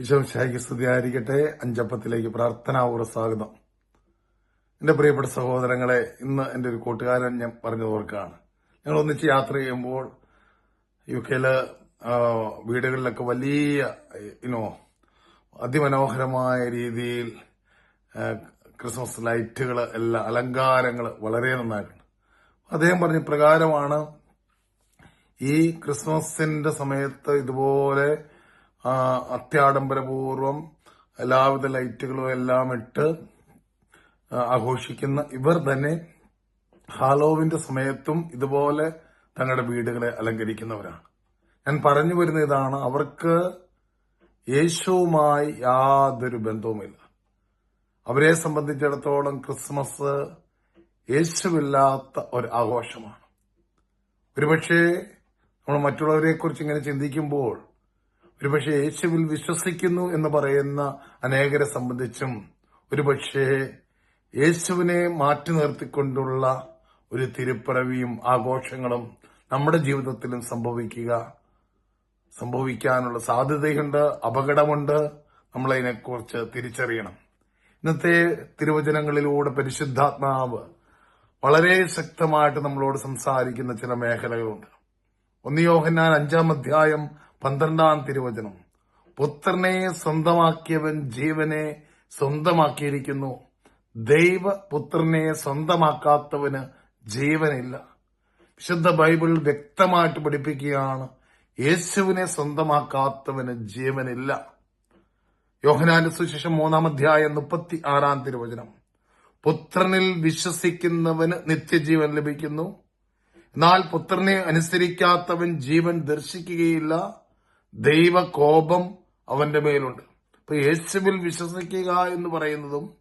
ഈശോ ശാഖി സ്തുതിയായിരിക്കട്ടെ. അഞ്ചപ്പത്തിലേക്ക് പ്രാർത്ഥനാപൂർവ സ്വാഗതം. എന്റെ പ്രിയപ്പെട്ട സഹോദരങ്ങളെ ഇന്ന് എന്റെ ഒരു കൂട്ടുകാരൻ ഞാൻ പറഞ്ഞു ഓർക്കുകയാണ്. ഞങ്ങൾ ഒന്നിച്ച് യാത്ര ചെയ്യുമ്പോൾ യു കെയിൽ വീടുകളിലൊക്കെ വലിയ ഇനോ അതിമനോഹരമായ രീതിയിൽ ക്രിസ്മസ് ലൈറ്റുകൾ എല്ലാ അലങ്കാരങ്ങൾ വളരെ നന്നായിട്ടുണ്ട്. അദ്ദേഹം പറഞ്ഞ പ്രകാരമാണ് ഈ ക്രിസ്മസിന്റെ സമയത്ത് ഇതുപോലെ അത്യാഡംബരപൂർവം എല്ലാവിധ ലൈറ്റുകളും എല്ലാം ഇട്ട് ആഘോഷിക്കുന്ന ഇവർ തന്നെ ഹാലോവിന്റെ സമയത്തും ഇതുപോലെ തങ്ങളുടെ വീടുകളെ അലങ്കരിക്കുന്നവരാണ്. ഞാൻ പറഞ്ഞു വരുന്ന ഇതാണ്. അവർക്ക് യേശുവുമായി യാതൊരു ബന്ധവുമില്ല. അവരെ സംബന്ധിച്ചിടത്തോളം ക്രിസ്മസ് യേശുവില്ലാത്ത ഒരു ആഘോഷമാണ്. ഒരുപക്ഷെ നമ്മൾ മറ്റുള്ളവരെ കുറിച്ച് ഇങ്ങനെ ചിന്തിക്കുമ്പോൾ ഒരുപക്ഷെ യേശുവിൽ വിശ്വസിക്കുന്നു എന്ന് പറയുന്ന അനേകരെ സംബന്ധിച്ചും ഒരുപക്ഷെ യേശുവിനെ മാറ്റി നിർത്തിക്കൊണ്ടുള്ള ഒരു തിരുപ്പിറവിയും ആഘോഷങ്ങളും നമ്മുടെ ജീവിതത്തിലും സംഭവിക്കുക സംഭവിക്കാനുള്ള സാധ്യതയുണ്ട് അപകടമുണ്ട്. നമ്മളതിനെക്കുറിച്ച് തിരിച്ചറിയണം. ഇന്നത്തെ തിരുവചനങ്ങളിലൂടെ പരിശുദ്ധാത്മാവ് വളരെ ശക്തമായിട്ട് നമ്മളോട് സംസാരിക്കുന്ന ചില മേഖലകളുണ്ട്. ഒന്ന് യോഹന്നാൻ അഞ്ചാം അധ്യായം പന്ത്രണ്ടാം തിരുവചനം. പുത്രനെ സ്വന്തമാക്കിയവൻ ജീവനെ സ്വന്തമാക്കിയിരിക്കുന്നു. ദൈവ പുത്രനെ സ്വന്തമാക്കാത്തവന് ജീവനില്ല. വിശുദ്ധ ബൈബിൾ വ്യക്തമായിട്ട് പഠിപ്പിക്കുകയാണ് യേശുവിനെ സ്വന്തമാക്കാത്തവന് ജീവനില്ല. യോഹനാന്റെ സുശേഷം മൂന്നാം അധ്യായം മുപ്പത്തി ആറാം തിരുവചനം. പുത്രനിൽ വിശ്വസിക്കുന്നവന് നിത്യജീവൻ ലഭിക്കുന്നു. എന്നാൽ പുത്രനെ അനുസരിക്കാത്തവൻ ജീവൻ ദർശിക്കുകയില്ല. ദൈവകോപം അവന്റെ മേലുണ്ട്. അപ്പൊ യേശുവിൽ വിശ്വസിക്കുക എന്ന് പറയുന്നതും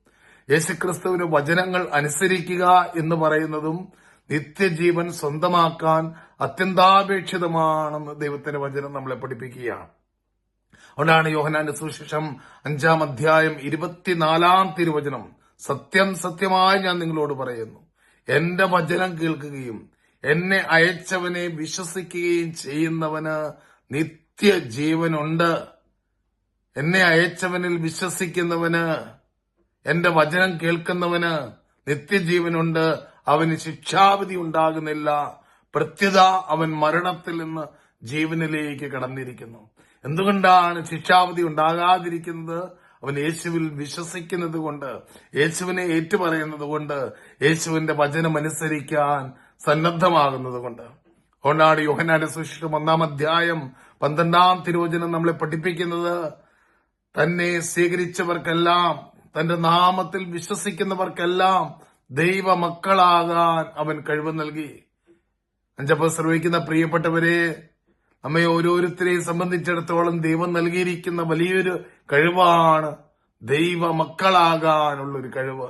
യേശുക്രിസ്തുവിന് വചനങ്ങൾ അനുസരിക്കുക എന്ന് പറയുന്നതും നിത്യജീവൻ സ്വന്തമാക്കാൻ അത്യന്താപേക്ഷിതമാണെന്ന് ദൈവത്തിന്റെ വചനം നമ്മളെ പഠിപ്പിക്കുകയാണ്. അതുകൊണ്ടാണ് യോഹനാന്റെ സുശേഷം അഞ്ചാം അധ്യായം ഇരുപത്തിനാലാം തിരുവചനം സത്യം സത്യമായി ഞാൻ നിങ്ങളോട് പറയുന്നു. എന്റെ വചനം കേൾക്കുകയും എന്നെ അയച്ചവനെ വിശ്വസിക്കുകയും ചെയ്യുന്നവന് നിത്യജീവനുണ്ട്. എന്നെ അയച്ചവനിൽ വിശ്വസിക്കുന്നവന് എന്റെ വചനം കേൾക്കുന്നവന് നിത്യജീവനുണ്ട്. അവന് ശിക്ഷാവിധി ഉണ്ടാകുന്നില്ല. പ്രത്യത അവൻ മരണത്തിൽ നിന്ന് ജീവനിലേക്ക് കടന്നിരിക്കുന്നു. എന്തുകൊണ്ടാണ് ശിക്ഷാവിധി ഉണ്ടാകാതിരിക്കുന്നത്? അവൻ യേശുവിൽ വിശ്വസിക്കുന്നത് കൊണ്ട് യേശുവിനെ ഏറ്റുപറയുന്നത് കൊണ്ട് യേശുവിന്റെ വചനമനുസരിക്കാൻ സന്നദ്ധമാകുന്നത് കൊണ്ട്. അതുകൊണ്ടാണ് യോഹനാന്റെ സുശിഷ്ടം ഒന്നാം അധ്യായം പന്ത്രണ്ടാം തിരുവചനം നമ്മളെ പഠിപ്പിക്കുന്നത് തന്നെ സ്വീകരിച്ചവർക്കെല്ലാം തന്റെ നാമത്തിൽ വിശ്വസിക്കുന്നവർക്കെല്ലാം ദൈവ മക്കളാകാൻ അവൻ കഴിവ് നൽകി. അഞ്ചപ്പ ശ്രവിക്കുന്ന പ്രിയപ്പെട്ടവരെ നമ്മെ ഓരോരുത്തരെയും സംബന്ധിച്ചിടത്തോളം ദൈവം നൽകിയിരിക്കുന്ന വലിയൊരു കഴിവാണ് ദൈവ മക്കളാകാനുള്ളൊരു കഴിവ്.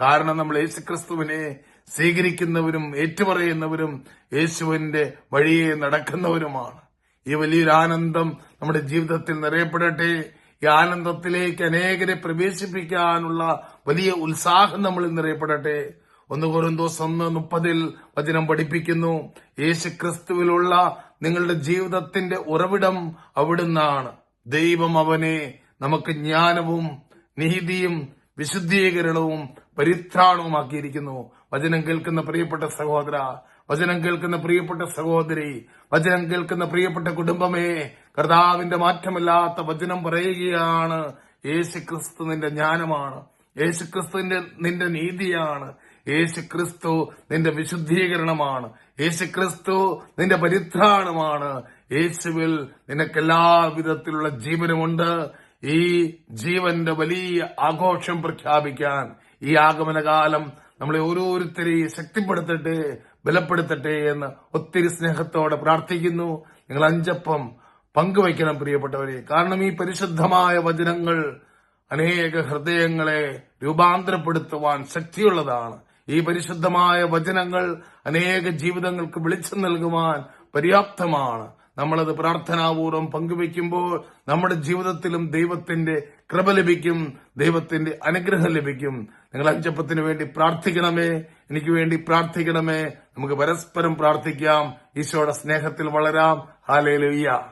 കാരണം നമ്മൾ യേശുക്രിസ്തുവിനെ സ്വീകരിക്കുന്നവരും ഏറ്റുപറയുന്നവരും യേശുവിന്റെ വഴിയെ നടക്കുന്നവരുമാണ്. ഈ വലിയൊരു ആനന്ദം നമ്മുടെ ജീവിതത്തിൽ നിറയപ്പെടട്ടെ. ഈ ആനന്ദത്തിലേക്ക് അനേകരെ പ്രവേശിപ്പിക്കാനുള്ള വലിയ ഉത്സാഹം നമ്മളിൽ നിറയപ്പെടട്ടെ. ഒന്ന് കുറുന്തോസ് ഒന്ന് മുപ്പതിൽ വചനം പഠിപ്പിക്കുന്നു. യേശു ക്രിസ്തുവിലുള്ള നിങ്ങളുടെ ജീവിതത്തിന്റെ ഉറവിടം അവിടുന്നാണ്. ദൈവം അവനെ നമുക്ക് ജ്ഞാനവും നീതിയും വിശുദ്ധീകരണവും പരിത്രാണവുമാക്കിയിരിക്കുന്നു. വചനം കേൾക്കുന്ന പ്രിയപ്പെട്ട സഹോദര വചനം കേൾക്കുന്ന പ്രിയപ്പെട്ട സഹോദരി വചനം കേൾക്കുന്ന പ്രിയപ്പെട്ട കുടുംബമേ കർത്താവിന്റെ മാറ്റമില്ലാത്ത വചനം പറയുകയാണ്. യേശുക്രിസ്തു നിന്റെ ജ്ഞാനമാണ്. യേശുക്രിസ്തുവിന്റെ നിന്റെ നീതിയാണ്. യേശുക്രിസ്തു നിന്റെ വിശുദ്ധീകരണമാണ്. യേശുക്രിസ്തു നിന്റെ പരിത്രാണമാണ്. യേശുവിൽ നിനക്ക് എല്ലാവിധത്തിലുള്ള ജീവനുമുണ്ട്. ഈ ജീവന്റെ വലിയ ആഘോഷം പ്രഖ്യാപിക്കാൻ ഈ ആഗമനകാലം നമ്മളെ ഓരോരുത്തരെയും ശക്തിപ്പെടുത്തട്ടെ. ബലപ്പെടുത്തട്ടെ എന്ന് ഒത്തിരി സ്നേഹത്തോടെ പ്രാർത്ഥിക്കുന്നു. നിങ്ങൾ അഞ്ചപ്പം പങ്കുവയ്ക്കണം പ്രിയപ്പെട്ടവരെ. കാരണം ഈ പരിശുദ്ധമായ വചനങ്ങൾ അനേക ഹൃദയങ്ങളെ രൂപാന്തരപ്പെടുത്തുവാൻ ശക്തിയുള്ളതാണ്. ഈ പരിശുദ്ധമായ വചനങ്ങൾ അനേക ജീവിതങ്ങൾക്ക് വെളിച്ചം നൽകുവാൻ പര്യാപ്തമാണ്. നമ്മളത് പ്രാർത്ഥനാപൂർവം പങ്കുവെക്കുമ്പോൾ നമ്മുടെ ജീവിതത്തിലും ദൈവത്തിന്റെ കൃപ ലഭിക്കും ദൈവത്തിന്റെ അനുഗ്രഹം ലഭിക്കും. നിങ്ങൾ അഞ്ചപ്പത്തിന് വേണ്ടി പ്രാർത്ഥിക്കണമേ. എനിക്ക് വേണ്ടി പ്രാർത്ഥിക്കണമേ. നമുക്ക് പരസ്പരം പ്രാർത്ഥിക്കാം. ഈശോയുടെ സ്നേഹത്തിൽ വളരാം. ഹാലേലുയ്യ